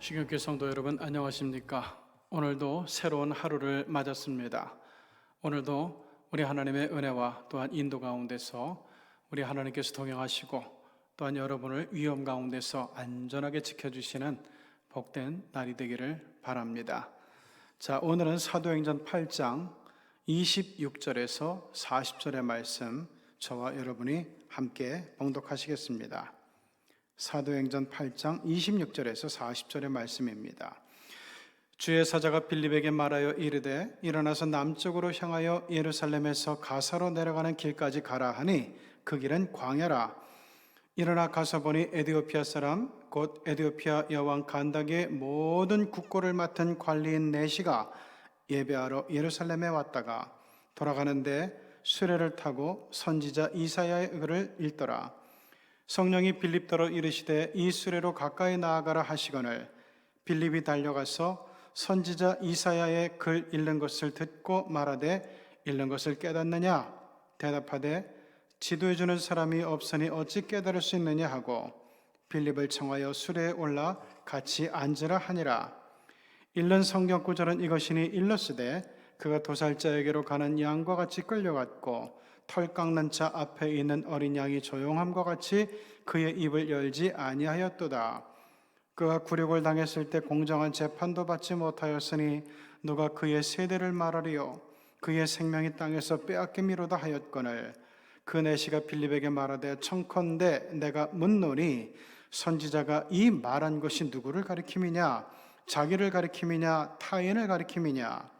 신경교 성도 여러분 안녕하십니까? 오늘도 새로운 하루를 맞았습니다. 오늘도 우리 하나님의 은혜와 또한 인도 가운데서 우리 하나님께서 동행하시고 또한 여러분을 위험 가운데서 안전하게 지켜주시는 복된 날이 되기를 바랍니다. 자, 오늘은 사도행전 8장 26절에서 40절의 말씀 저와 여러분이 함께 봉독하시겠습니다. 사도행전 8장 26절에서 40절의 말씀입니다. 주의 사자가 빌립에게 말하여 이르되 일어나서 남쪽으로 향하여 예루살렘에서 가사로 내려가는 길까지 가라 하니 그 길은 광야라 일어나 가서 보니 에디오피아 사람 곧 에디오피아 여왕 간닥의 모든 국고를 맡은 관리인 네시가 예배하러 예루살렘에 왔다가 돌아가는데 수레를 타고 선지자 이사야의 글을 읽더라 성령이 빌립더러 이르시되 이 수레로 가까이 나아가라 하시거늘 빌립이 달려가서 선지자 이사야의 글 읽는 것을 듣고 말하되 읽는 것을 깨닫느냐? 대답하되 지도해 주는 사람이 없으니 어찌 깨달을 수 있느냐? 하고 빌립을 청하여 수레에 올라 같이 앉으라 하니라. 읽는 성경 구절은 이것이니 일렀으되 그가 도살자에게로 가는 양과 같이 끌려갔고 털 깎는 자 앞에 있는 어린 양이 조용함과 같이 그의 입을 열지 아니하였도다. 그가 굴욕을 당했을 때 공정한 재판도 받지 못하였으니 누가 그의 세대를 말하리요? 그의 생명이 땅에서 빼앗김이로다 하였거늘. 그 내시가 빌립에게 말하되 청컨대 내가 묻노니 선지자가 이 말한 것이 누구를 가리킴이냐? 자기를 가리킴이냐? 타인을 가리킴이냐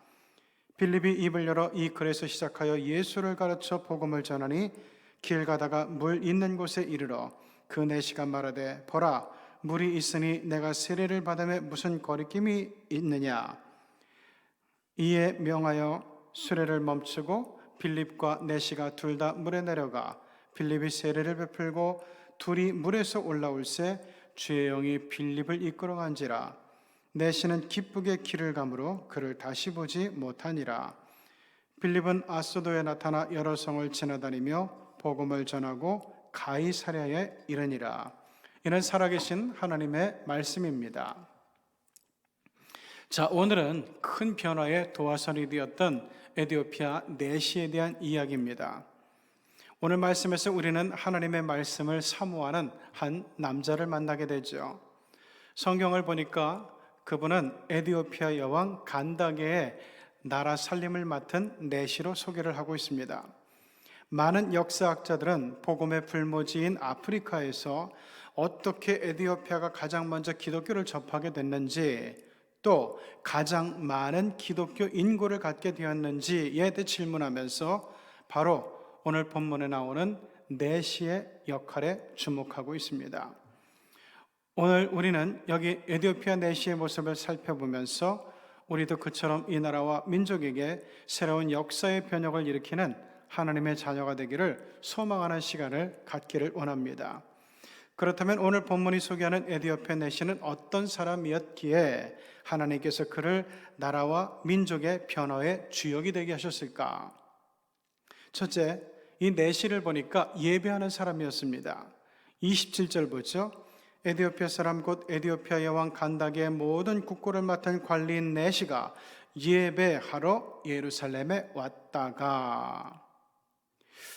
빌립이 입을 열어 이 글에서 시작하여 예수를 가르쳐 복음을 전하니 길 가다가 물 있는 곳에 이르러 그 내시가 말하되 보라 물이 있으니 내가 세례를 받음에 무슨 거리낌이 있느냐? 이에 명하여 수레를 멈추고 빌립과 내시가 둘 다 물에 내려가 빌립이 세례를 베풀고 둘이 물에서 올라올새 주의 영이 빌립을 이끌어간지라 내시는 기쁘게 길을 가므로 그를 다시 보지 못하니라 빌립은 아소도에 나타나 여러 성을 지나다니며 복음을 전하고 가이사랴에 이르니라 이는 살아계신 하나님의 말씀입니다. 자, 오늘은 큰 변화의 도화선이 되었던 에디오피아 내시에 대한 이야기입니다. 오늘 말씀에서 우리는 하나님의 말씀을 사모하는 한 남자를 만나게 되죠. 성경을 보니까 그분은 에디오피아 여왕 간다게의 나라 살림을 맡은 내시로 소개를 하고 있습니다. 많은 역사학자들은 복음의 불모지인 아프리카에서 어떻게 에디오피아가 가장 먼저 기독교를 접하게 됐는지 또 가장 많은 기독교 인구를 갖게 되었는지에 대해 질문하면서 바로 오늘 본문에 나오는 내시의 역할에 주목하고 있습니다. 오늘 우리는 여기 에디오피아 내시의 모습을 살펴보면서 우리도 그처럼 이 나라와 민족에게 새로운 역사의 변혁을 일으키는 하나님의 자녀가 되기를 소망하는 시간을 갖기를 원합니다. 그렇다면 오늘 본문이 소개하는 에디오피아 내시는 어떤 사람이었기에 하나님께서 그를 나라와 민족의 변화의 주역이 되게 하셨을까? 첫째, 이 내시를 보니까 예배하는 사람이었습니다. 27절 보죠. 에디오피아 사람 곧 에디오피아 여왕 간다게의 모든 국고를 맡은 관리인 내시가 예배하러 예루살렘에 왔다가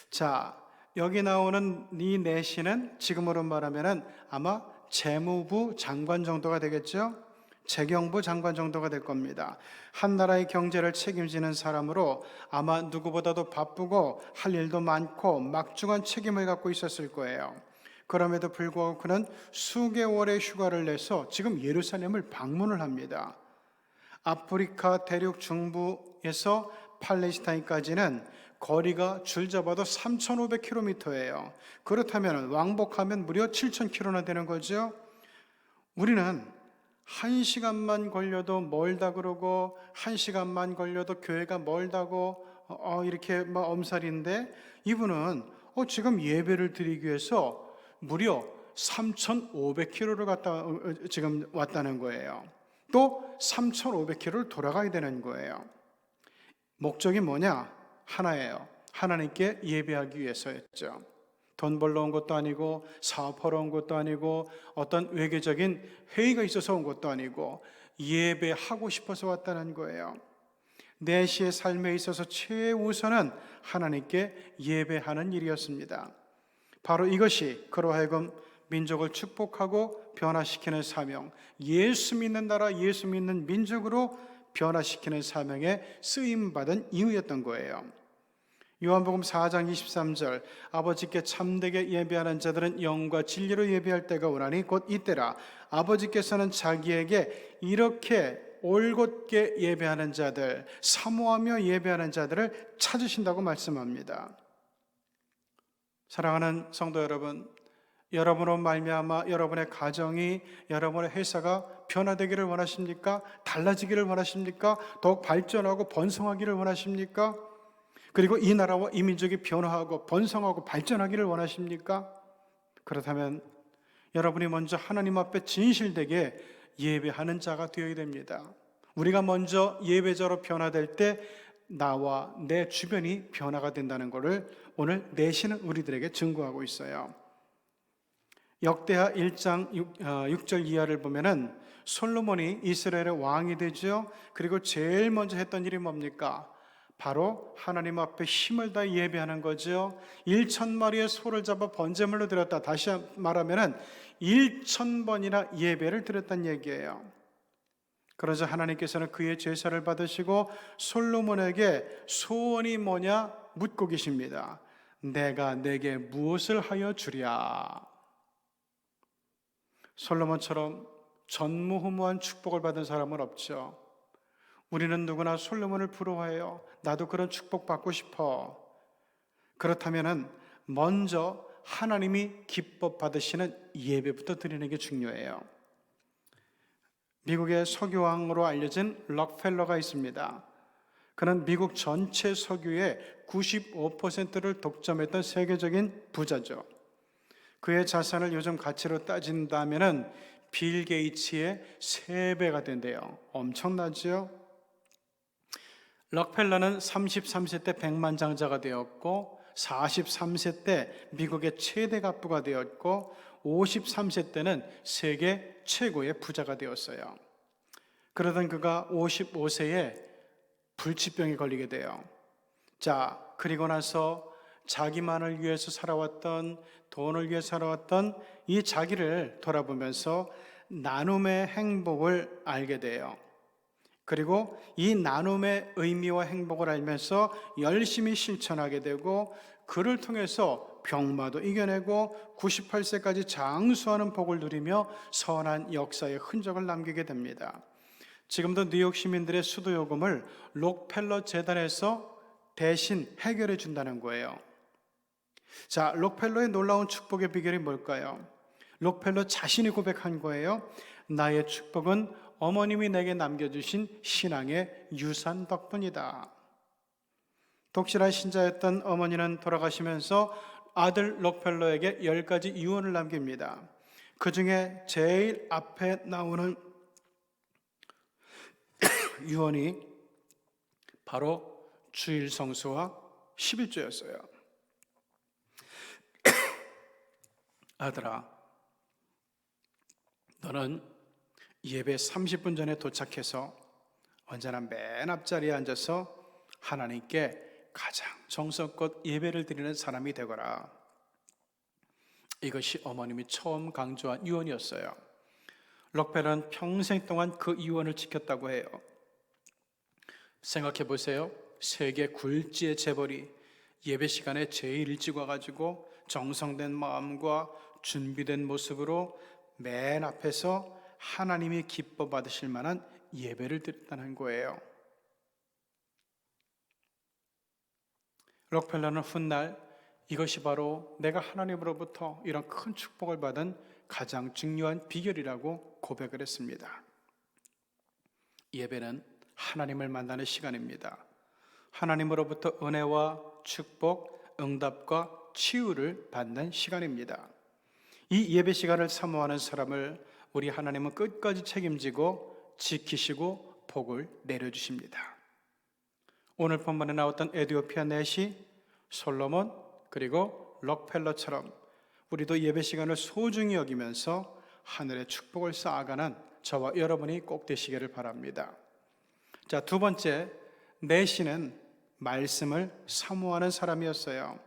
자, 여기 나오는 이 내시는 지금으로 말하면은 아마 재무부 장관 정도가 되겠죠? 재경부 장관 정도가 될 겁니다. 한 나라의 경제를 책임지는 사람으로 아마 누구보다도 바쁘고 할 일도 많고 막중한 책임을 갖고 있었을 거예요. 그럼에도 불구하고 그는 수개월의 휴가를 내서 지금 예루살렘을 방문을 합니다. 아프리카 대륙 중부에서 팔레스타인까지는 거리가 줄 잡아도 3,500km예요. 그렇다면 왕복하면 무려 7,000km나 되는 거죠. 우리는 한 시간만 걸려도 멀다 그러고 한 시간만 걸려도 교회가 멀다고 어, 이렇게 막 엄살인데 이분은 어, 지금 예배를 드리기 위해서 무려 3,500km를 갔다 어, 어, 지금 왔다는 거예요. 또 3,500km를 돌아가야 되는 거예요. 목적이 뭐냐? 하나예요. 하나님께 예배하기 위해서였죠. 돈 벌러 온 것도 아니고 사업하러 온 것도 아니고 어떤 외교적인 회의가 있어서 온 것도 아니고 예배하고 싶어서 왔다는 거예요. 내시의 삶에 있어서 최우선은 하나님께 예배하는 일이었습니다. 바로 이것이 그로 하여금 민족을 축복하고 변화시키는 사명, 예수 믿는 나라, 예수 믿는 민족으로 변화시키는 사명에 쓰임 받은 이유였던 거예요. 요한복음 4장 23절 아버지께 참되게 예배하는 자들은 영과 진리로 예배할 때가 오나니 곧 이때라 아버지께서는 자기에게 이렇게 올곧게 예배하는 자들 사모하며 예배하는 자들을 찾으신다고 말씀합니다. 사랑하는 성도 여러분 여러분으로 말미암아 여러분의 가정이 여러분의 회사가 변화되기를 원하십니까? 달라지기를 원하십니까? 더욱 발전하고 번성하기를 원하십니까? 그리고 이 나라와 이 민족이 변화하고 번성하고 발전하기를 원하십니까? 그렇다면 여러분이 먼저 하나님 앞에 진실되게 예배하는 자가 되어야 됩니다. 우리가 먼저 예배자로 변화될 때 나와 내 주변이 변화가 된다는 것을 오늘 내시는 우리들에게 증거하고 있어요. 역대하 1장 6, 6절 이하를 보면은 솔로몬이 이스라엘의 왕이 되죠. 그리고 제일 먼저 했던 일이 뭡니까? 바로 하나님 앞에 힘을 다 예배하는 거죠. 1천 마리의 소를 잡아 번제물로 드렸다. 다시 말하면은 1천 번이나 예배를 드렸다는 얘기예요. 그러자 하나님께서는 그의 제사를 받으시고 솔로몬에게 소원이 뭐냐 묻고 계십니다. 내가 내게 무엇을 하여 주랴? 솔로몬처럼 전무후무한 축복을 받은 사람은 없죠. 우리는 누구나 솔로몬을 부러워해요. 나도 그런 축복 받고 싶어. 그렇다면은 먼저 하나님이 기뻐 받으시는 예배부터 드리는 게 중요해요. 미국의 석유왕으로 알려진 록펠러가 있습니다. 그는 미국 전체 석유의 95%를 독점했던 세계적인 부자죠. 그의 자산을 요즘 가치로 따진다면은 빌 게이츠의 3배가 된대요. 엄청나죠? 럭펠러는 33세 때 백만장자가 되었고 43세 때 미국의 최대 갑부가 되었고 53세 때는 세계 최고의 부자가 되었어요. 그러던 그가 55세에 불치병에 걸리게 돼요. 자, 그리고 나서 자기만을 위해서 살아왔던 돈을 위해 살아왔던 이 자기를 돌아보면서 나눔의 행복을 알게 돼요. 그리고 이 나눔의 의미와 행복을 알면서 열심히 실천하게 되고 그를 통해서 병마도 이겨내고 98세까지 장수하는 복을 누리며 선한 역사의 흔적을 남기게 됩니다. 지금도 뉴욕 시민들의 수도 요금을 록펠러 재단에서 대신 해결해 준다는 거예요. 자, 록펠러의 놀라운 축복의 비결이 뭘까요? 록펠러 자신이 고백한 거예요. 나의 축복은 어머님이 내게 남겨주신 신앙의 유산 덕분이다. 독실한 신자였던 어머니는 돌아가시면서 아들 록펠러에게 열 가지 유언을 남깁니다. 그 중에 제일 앞에 나오는 유언이 바로 주일 성수와 11조였어요. 아들아, 너는 예배 30분 전에 도착해서 언제나 맨 앞자리에 앉아서 하나님께 가장 정성껏 예배를 드리는 사람이 되거라. 이것이 어머님이 처음 강조한 유언이었어요. 록펠은 평생 동안 그 유언을 지켰다고 해요. 생각해 보세요. 세계 굴지의 재벌이 예배 시간에 제일 일찍 와가지고 정성된 마음과 준비된 모습으로 맨 앞에서 하나님이 기뻐 받으실 만한 예배를 드렸다는 거예요. 록펠러는 훗날 이것이 바로 내가 하나님으로부터 이런 큰 축복을 받은 가장 중요한 비결이라고 고백을 했습니다. 예배는 하나님을 만나는 시간입니다. 하나님으로부터 은혜와 축복, 응답과 치유를 받는 시간입니다. 이 예배 시간을 사모하는 사람을 우리 하나님은 끝까지 책임지고 지키시고 복을 내려주십니다. 오늘 본문에 나왔던 에디오피아 넷이 솔로몬 그리고 록펠러처럼 우리도 예배 시간을 소중히 여기면서 하늘의 축복을 쌓아가는 저와 여러분이 꼭 되시기를 바랍니다. 자, 두 번째, 내시는 말씀을 사모하는 사람이었어요.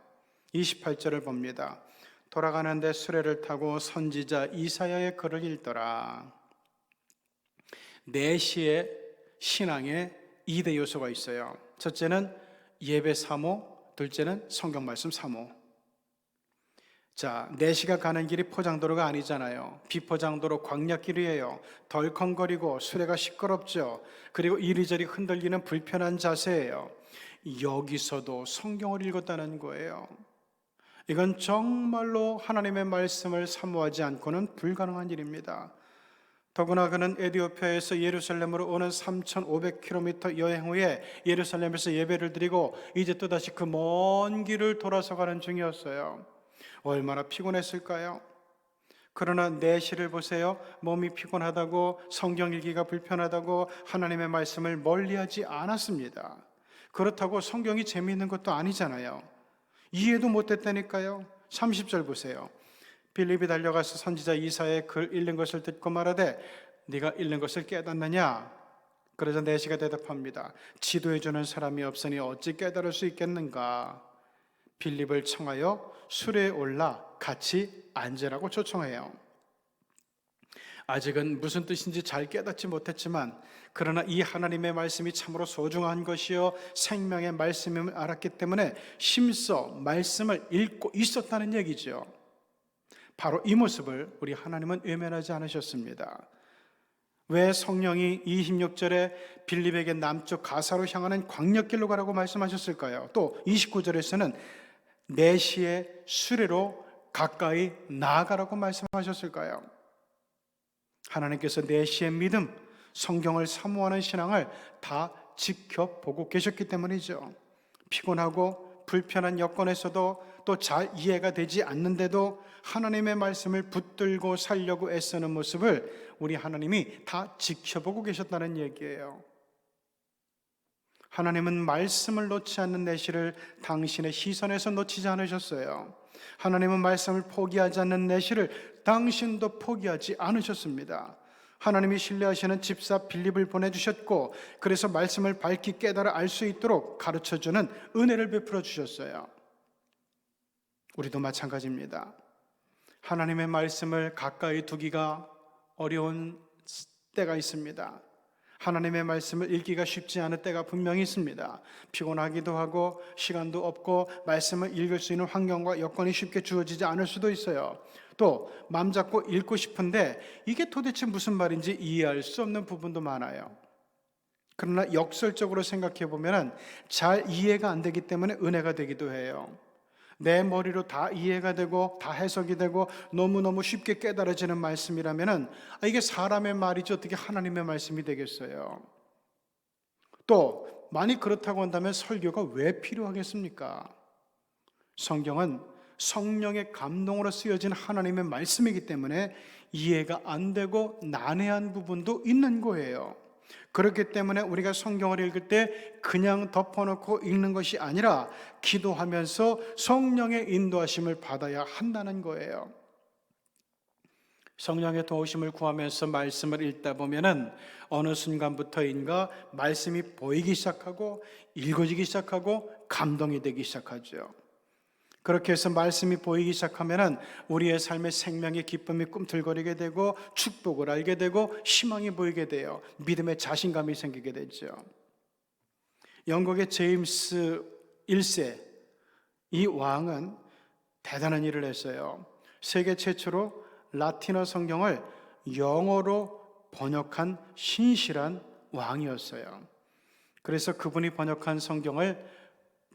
28절을 봅니다. 돌아가는데 수레를 타고 선지자 이사야의 글을 읽더라. 내시의 신앙에 2대 요소가 있어요. 첫째는 예배 사모, 둘째는 성경 말씀 사모. 자, 4시가 가는 길이 포장도로가 아니잖아요. 비포장도로 광약길이에요. 덜컹거리고 수레가 시끄럽죠. 그리고 이리저리 흔들리는 불편한 자세예요. 여기서도 성경을 읽었다는 거예요. 이건 정말로 하나님의 말씀을 사모하지 않고는 불가능한 일입니다. 더구나 그는 에디오피아에서 예루살렘으로 오는 3,500km 여행 후에 예루살렘에서 예배를 드리고 이제 또다시 그 먼 길을 돌아서 가는 중이었어요. 얼마나 피곤했을까요? 그러나 내시를 보세요. 몸이 피곤하다고 성경 읽기가 불편하다고 하나님의 말씀을 멀리하지 않았습니다. 그렇다고 성경이 재미있는 것도 아니잖아요. 이해도 못했다니까요. 30절 보세요. 빌립이 달려가서 선지자 이사의 글 읽는 것을 듣고 말하되 네가 읽는 것을 깨닫느냐? 그러자 내시가 대답합니다. 지도해 주는 사람이 없으니 어찌 깨달을 수 있겠는가? 빌립을 청하여 술에 올라 같이 앉으라고 초청해요. 아직은 무슨 뜻인지 잘 깨닫지 못했지만 그러나 이 하나님의 말씀이 참으로 소중한 것이요 생명의 말씀임을 알았기 때문에 심서 말씀을 읽고 있었다는 얘기죠. 바로 이 모습을 우리 하나님은 외면하지 않으셨습니다. 왜 성령이 26절에 빌립에게 남쪽 가사로 향하는 광역길로 가라고 말씀하셨을까요? 또 29절에서는 내시의 수레로 가까이 나아가라고 말씀하셨을까요? 하나님께서 내시의 믿음, 성경을 사모하는 신앙을 다 지켜보고 계셨기 때문이죠. 피곤하고 불편한 여건에서도 또 잘 이해가 되지 않는데도 하나님의 말씀을 붙들고 살려고 애쓰는 모습을 우리 하나님이 다 지켜보고 계셨다는 얘기예요. 하나님은 말씀을 놓지 않는 내시를 당신의 시선에서 놓치지 않으셨어요. 하나님은 말씀을 포기하지 않는 내시를 당신도 포기하지 않으셨습니다. 하나님이 신뢰하시는 집사 빌립을 보내주셨고, 그래서 말씀을 밝히 깨달아 알 수 있도록 가르쳐 주는 은혜를 베풀어 주셨어요. 우리도 마찬가지입니다. 하나님의 말씀을 가까이 두기가 어려운 때가 있습니다. 하나님의 말씀을 읽기가 쉽지 않을 때가 분명히 있습니다. 피곤하기도 하고 시간도 없고 말씀을 읽을 수 있는 환경과 여건이 쉽게 주어지지 않을 수도 있어요. 또 마음 잡고 읽고 싶은데 이게 도대체 무슨 말인지 이해할 수 없는 부분도 많아요. 그러나 역설적으로 생각해 보면은 잘 이해가 안 되기 때문에 은혜가 되기도 해요. 내 머리로 다 이해가 되고 다 해석이 되고 너무너무 쉽게 깨달아지는 말씀이라면은 아, 이게 사람의 말이지 어떻게 하나님의 말씀이 되겠어요? 또 만약 그렇다고 한다면 설교가 왜 필요하겠습니까? 성경은 성령의 감동으로 쓰여진 하나님의 말씀이기 때문에 이해가 안 되고 난해한 부분도 있는 거예요. 그렇기 때문에 우리가 성경을 읽을 때 그냥 덮어놓고 읽는 것이 아니라 기도하면서 성령의 인도하심을 받아야 한다는 거예요. 성령의 도우심을 구하면서 말씀을 읽다 보면은 어느 순간부터인가 말씀이 보이기 시작하고 읽어지기 시작하고 감동이 되기 시작하죠. 그렇게 해서 말씀이 보이기 시작하면은 우리의 삶의 생명의 기쁨이 꿈틀거리게 되고 축복을 알게 되고 희망이 보이게 돼요. 믿음의 자신감이 생기게 되죠. 영국의 제임스 1세 이 왕은 대단한 일을 했어요. 세계 최초로 라틴어 성경을 영어로 번역한 신실한 왕이었어요. 그래서 그분이 번역한 성경을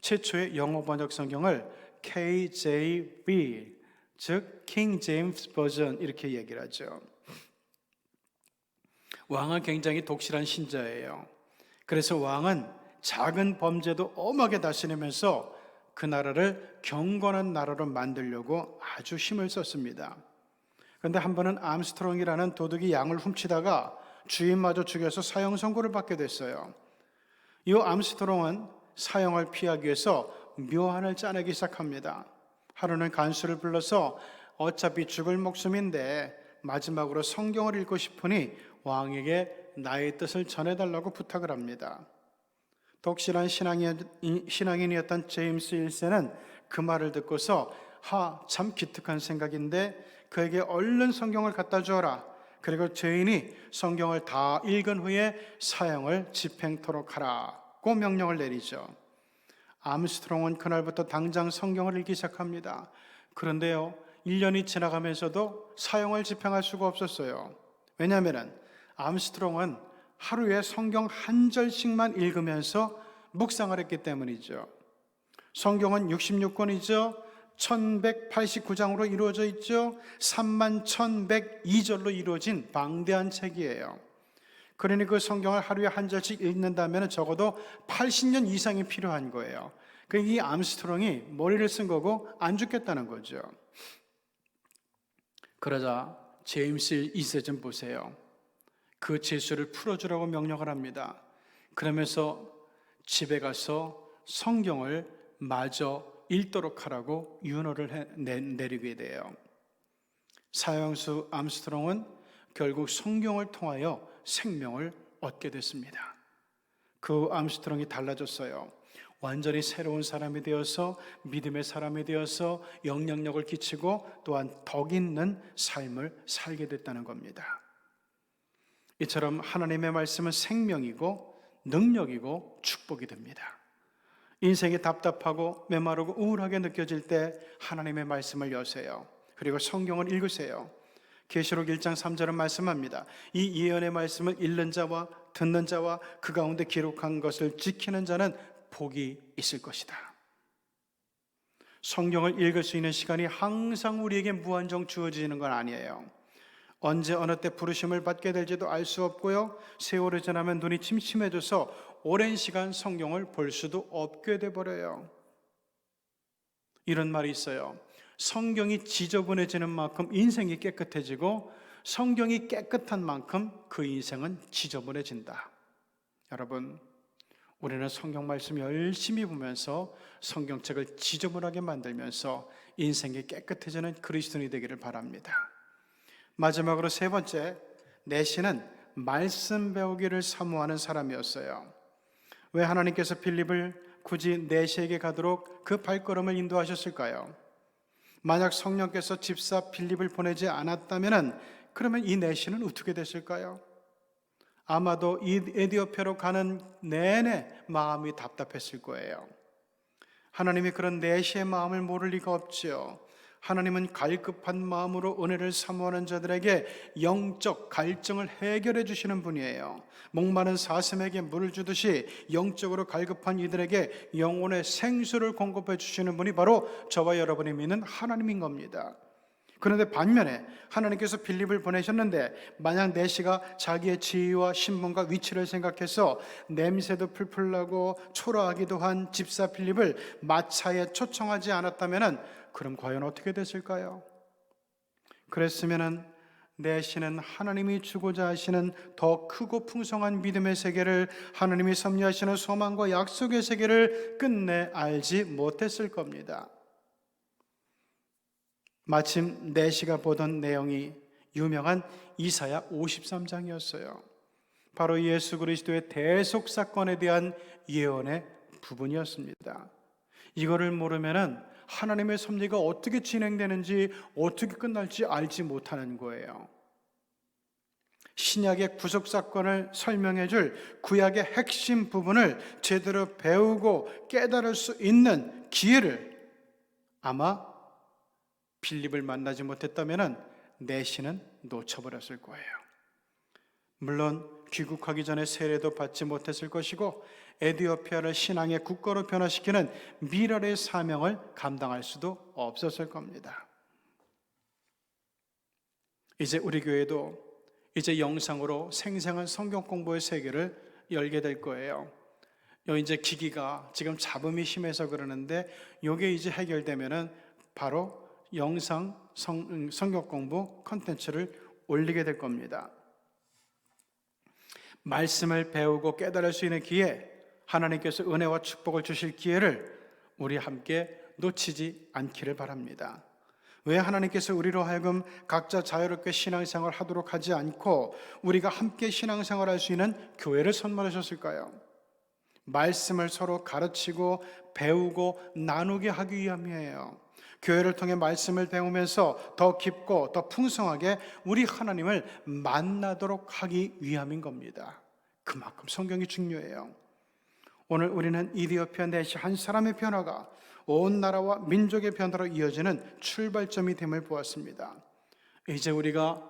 최초의 영어 번역 성경을 KJV 즉 King James Version 이렇게 얘기를 하죠. 왕은 굉장히 독실한 신자예요. 그래서 왕은 작은 범죄도 엄하게 다스리면서 그 나라를 경건한 나라로 만들려고 아주 힘을 썼습니다. 그런데 한 번은 암스트롱이라는 도둑이 양을 훔치다가 주인마저 죽여서 사형 선고를 받게 됐어요. 이 암스트롱은 사형을 피하기 위해서 묘한을 짜내기 시작합니다. 하루는 간수를 불러서 어차피 죽을 목숨인데 마지막으로 성경을 읽고 싶으니 왕에게 나의 뜻을 전해달라고 부탁을 합니다. 독실한 신앙인 이었던 제임스 1세는 그 말을 듣고서 하, 참 기특한 생각인데 그에게 얼른 성경을 갖다 주어라. 그리고 죄인이 성경을 다 읽은 후에 사형을 집행토록 하라고 명령을 내리죠. 암스트롱은 그날부터 당장 성경을 읽기 시작합니다. 그런데요, 1년이 지나가면서도 사용을 집행할 수가 없었어요. 왜냐하면 암스트롱은 하루에 성경 한 절씩만 읽으면서 묵상을 했기 때문이죠. 성경은 66권이죠. 1189장으로 이루어져 있죠. 3만 1102절로 이루어진 방대한 책이에요. 그러니 그 성경을 하루에 한 절씩 읽는다면 적어도 80년 이상이 필요한 거예요. 그이 암스트롱이 머리를 쓴 거고 안 죽겠다는 거죠. 그러자 제임스 2세 좀 보세요. 그 죄수를 풀어주라고 명령을 합니다. 그러면서 집에 가서 성경을 마저 읽도록 하라고 윤호를 내리게 돼요. 사형수 암스트롱은 결국 성경을 통하여 생명을 얻게 됐습니다. 그 암스트롱이 달라졌어요. 완전히 새로운 사람이 되어서 믿음의 사람이 되어서 영향력을 끼치고 또한 덕 있는 삶을 살게 됐다는 겁니다. 이처럼 하나님의 말씀은 생명이고 능력이고 축복이 됩니다. 인생이 답답하고 메마르고 우울하게 느껴질 때 하나님의 말씀을 여세요. 그리고 성경을 읽으세요. 계시록 1장 3절은 말씀합니다. 이 예언의 말씀을 읽는 자와 듣는 자와 그 가운데 기록한 것을 지키는 자는 복이 있을 것이다. 성경을 읽을 수 있는 시간이 항상 우리에게 무한정 주어지는 건 아니에요. 언제 어느 때 부르심을 받게 될지도 알 수 없고요. 세월이 지나면 눈이 침침해져서 오랜 시간 성경을 볼 수도 없게 돼 버려요. 이런 말이 있어요. 성경이 지저분해지는 만큼 인생이 깨끗해지고 성경이 깨끗한 만큼 그 인생은 지저분해진다. 여러분, 우리는 성경 말씀 열심히 보면서 성경책을 지저분하게 만들면서 인생이 깨끗해지는 그리스도인이 되기를 바랍니다. 마지막으로 세 번째, 내시는 말씀 배우기를 사모하는 사람이었어요. 왜 하나님께서 필립을 굳이 내시에게 가도록 그 발걸음을 인도하셨을까요? 만약 성령께서 집사 필립을 보내지 않았다면 그러면 이 내시는 어떻게 됐을까요? 아마도 이 에디오피아로 가는 내내 마음이 답답했을 거예요. 하나님이 그런 내시의 마음을 모를 리가 없지요. 하나님은 갈급한 마음으로 은혜를 사모하는 자들에게 영적 갈증을 해결해 주시는 분이에요. 목마른 사슴에게 물을 주듯이 영적으로 갈급한 이들에게 영혼의 생수를 공급해 주시는 분이 바로 저와 여러분이 믿는 하나님인 겁니다. 그런데 반면에 하나님께서 빌립을 보내셨는데 만약 내시가 자기의 지위와 신분과 위치를 생각해서 냄새도 풀풀 나고 초라하기도 한 집사 빌립을 마차에 초청하지 않았다면은 그럼 과연 어떻게 됐을까요? 그랬으면은 내시는 하나님이 주고자 하시는 더 크고 풍성한 믿음의 세계를 하나님이 섭리하시는 소망과 약속의 세계를 끝내 알지 못했을 겁니다. 마침 내시가 보던 내용이 유명한 이사야 53장이었어요. 바로 예수 그리스도의 대속 사건에 대한 예언의 부분이었습니다. 이거를 모르면은 하나님의 섭리가 어떻게 진행되는지 어떻게 끝날지 알지 못하는 거예요. 신약의 구속 사건을 설명해 줄 구약의 핵심 부분을 제대로 배우고 깨달을 수 있는 기회를 아마 필립을 만나지 못했다면 내시는 놓쳐버렸을 거예요. 물론 귀국하기 전에 세례도 받지 못했을 것이고 에디오피아를 신앙의 국가로 변화시키는 미랄의 사명을 감당할 수도 없었을 겁니다. 이제 우리 교회도 이제 영상으로 생생한 성경 공부의 세계를 열게 될 거예요. 요 이제 기기가 지금 잡음이 심해서 그러는데 요게 이제 해결되면은 바로 영상 성, 음, 성경 공부 컨텐츠를 올리게 될 겁니다. 말씀을 배우고 깨달을 수 있는 기회, 하나님께서 은혜와 축복을 주실 기회를 우리 함께 놓치지 않기를 바랍니다. 왜 하나님께서 우리로 하여금 각자 자유롭게 신앙생활 하도록 하지 않고 우리가 함께 신앙생활 할수 있는 교회를 선물하셨을까요? 말씀을 서로 가르치고 배우고 나누게 하기 위함이에요. 교회를 통해 말씀을 배우면서 더 깊고 더 풍성하게 우리 하나님을 만나도록 하기 위함인 겁니다. 그만큼 성경이 중요해요. 오늘 우리는 이디오피아 내시 한 사람의 변화가 온 나라와 민족의 변화로 이어지는 출발점이 됨을 보았습니다. 이제 우리가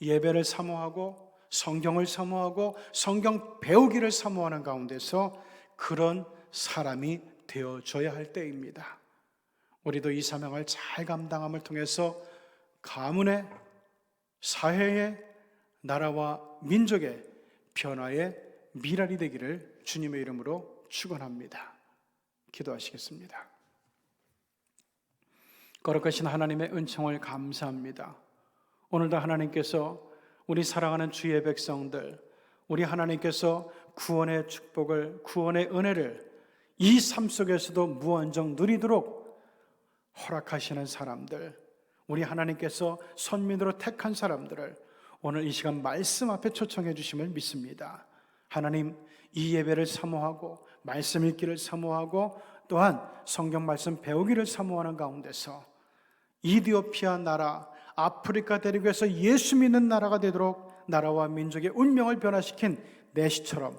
예배를 사모하고 성경을 사모하고 성경 배우기를 사모하는 가운데서 그런 사람이 되어줘야 할 때입니다. 우리도 이 사명을 잘 감당함을 통해서 가문의 사회의 나라와 민족의 변화의 미랄이 되기를 주님의 이름으로 축원합니다. 기도하시겠습니다. 거룩하신 하나님의 은총을 감사합니다. 오늘도 하나님께서 우리 사랑하는 주의 백성들, 우리 하나님께서 구원의 축복을, 구원의 은혜를 이 삶 속에서도 무한정 누리도록 허락하시는 사람들, 우리 하나님께서 선민으로 택한 사람들을 오늘 이 시간 말씀 앞에 초청해 주심을 믿습니다. 하나님, 이 예배를 사모하고 말씀 읽기를 사모하고 또한 성경 말씀 배우기를 사모하는 가운데서 이디오피아 나라, 아프리카 대륙에서 예수 믿는 나라가 되도록 나라와 민족의 운명을 변화시킨 내시처럼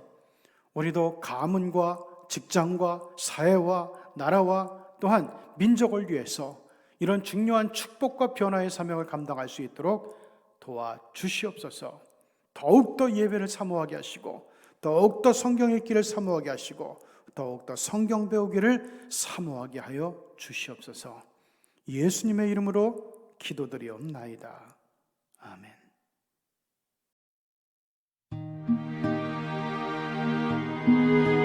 우리도 가문과 직장과 사회와 나라와 또한 민족을 위해서 이런 중요한 축복과 변화의 사명을 감당할 수 있도록 도와주시옵소서. 더욱더 예배를 사모하게 하시고 더욱더 성경 읽기를 사모하게 하시고 더욱더 성경 배우기를 사모하게 하여 주시옵소서. 예수님의 이름으로 기도드리옵나이다. 아멘. 음.